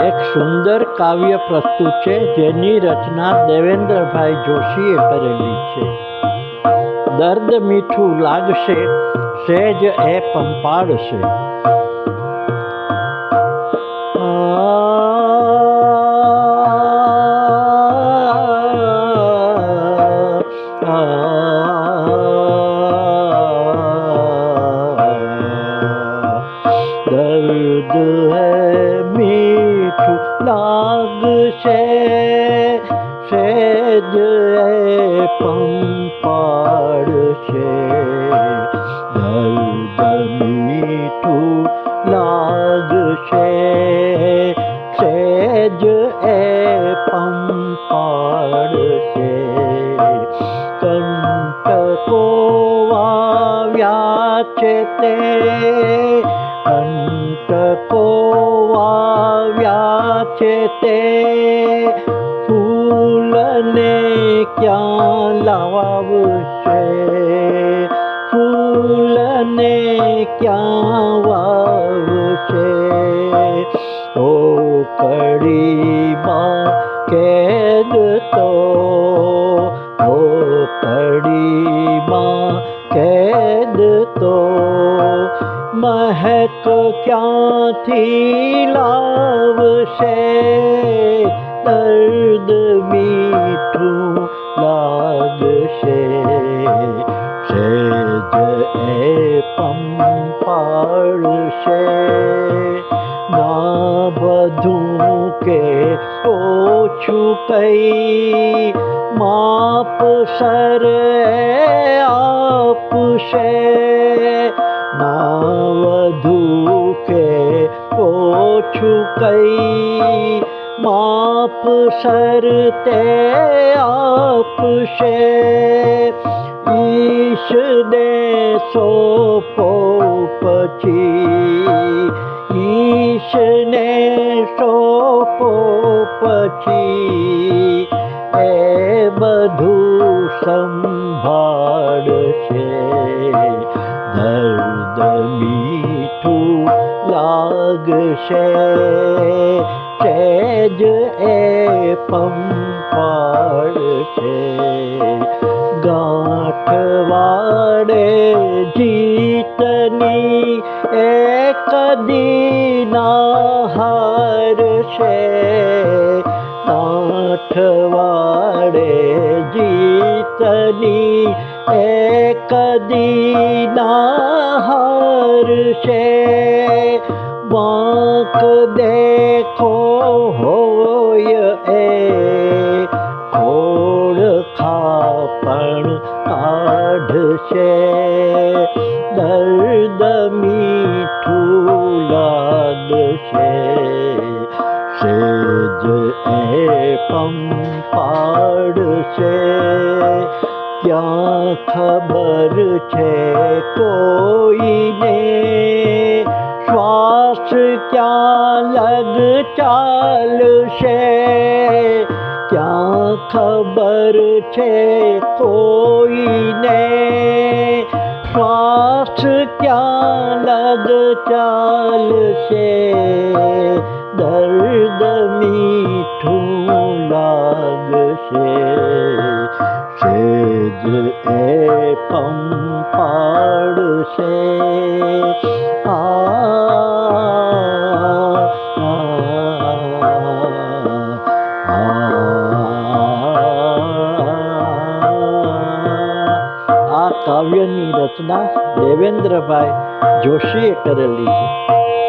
એક સુંદર કાવ્ય પ્રસ્તુત છે, જેની રચના દેવેન્દ્રભાઈ જોશીએ કરેલી છે. દર્દ મીઠું લાગશે સેજ એ પંપાડશે नाग शे सेज ए पङ्की तु नाग शे सेज एवाचते कण्टको वा છે તે ફૂલને ક્યાં લાવશે? ફૂલને ક્યાં વાવશે? ઓ કડીમાં કેદ તો મહેક ક્યાંથી લાવશે દર્દ મીઠું લાગશે સેજ એ પંપાળશે ના બધું કે ઓછું કઈ માપ સર આપશે ના વધુ કે ઓછું કઈ, માપ સર તે આપશે. ઈશને સોપો પછી ઈશને સોપો પછી એ બધું સંભાળશે. દર્દ મીઠું લાગશે સેજ એ પંપાડશે ગાંઠ વાડે જીતની એક દીના હારશે सनी ए कदी हर से बांक देखो होय ए खोड़ खापण आढ़ से दर्द मीठू लाग से सेज ए એ પંપાડશે ક્યાં ખબર છે કોઈને? શ્વાસ ક્યાં લગ ચાલશે? ક્યાં ખબર છે કોઈને? શ્વાસ ક્યાં લગ ચાલશે? દર્દ મીઠું લાગશે સેજ એ પંપાડશે આ કાવ્યની રચના દેવેન્દ્રભાઈ જોશીએ કરેલી છે